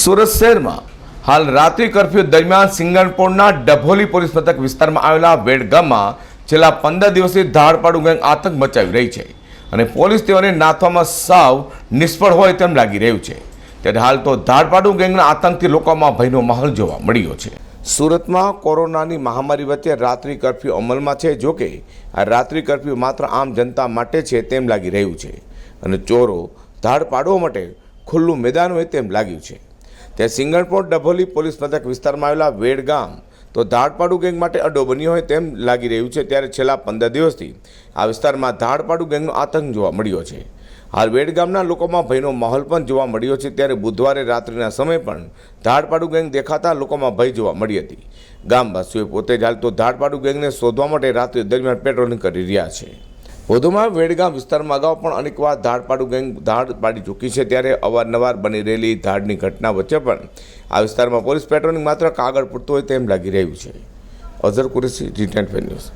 સુરત શહેરમાં હાલ રાત્રિ કર્ફ્યુ દરમિયાન સિંગણપોળના ડભોલી પોલીસ મથક વિસ્તારમાં આવેલા વેડ ગામમાં છેલ્લા પંદર દિવસથી ધાડપાડું ગેંગ આતંક મચાવી રહી છે અને પોલીસ તેઓને નાથવામાં સાવ નિષ્ફળ હોય તેમ લાગી રહ્યું છે. ત્યારે હાલ તો ધાડપાડું ગેંગના આતંકથી લોકોમાં ભયનો માહોલ જોવા મળ્યો છે. સુરતમાં કોરોનાની મહામારી વચ્ચે રાત્રિ કર્ફ્યુ અમલમાં છે જોકે આ રાત્રિ કર્ફ્યુ માત્ર આમ જનતા માટે છે તેમ લાગી રહ્યું છે. અને ચોરો ધાડ પાડવા માટે ખુલ્લું મેદાન હોય તેમ લાગ્યું છે. ત્યાં સિંગણપોર ડભોલી પોલીસ મથક વિસ્તારમાં આવેલા વેડ ગામ. તો ધાડપાડુ ગેંગ માટે અડ્ડો બન્યો હોય તેમ લાગી રહ્યું છે, ત્યારે છેલ્લા પંદર દિવસથી આ વિસ્તારમાં ધાડપાડુ ગેંગનો આતંક જોવા મળ્યો છે. હાલ વેડ ગામના લોકોમાં ભયનો માહોલ પણ જોવા મળ્યો છે, ત્યારે બુધવારે રાત્રિના સમયે પણ ધાડપાડુ ગેંગ દેખાતા લોકોમાં ભય જોવા મળી હતી. ગામવાસીઓએ પોતે જ હાલ તો ધાડપાડુ ગેંગને શોધવા માટે રાત્રિ દરમિયાન પેટ્રોલિંગ કરી રહ્યા છે. વધુમાં વેડગામ વિસ્તારમાં અગાઉ પણ અનેકવાર ધાડપાડુ ગેંગ ધાડ પાડી ચૂકી છે ત્યારે અવારનવાર બની રહેલી ધાડની ઘટના વચ્ચે પણ આ વિસ્તારમાં પોલીસ પેટ્રોલિંગ માત્ર કાગળ પૂરતું હોય તેમ લાગી રહ્યું છે. Azhar Qureshi, G ten news.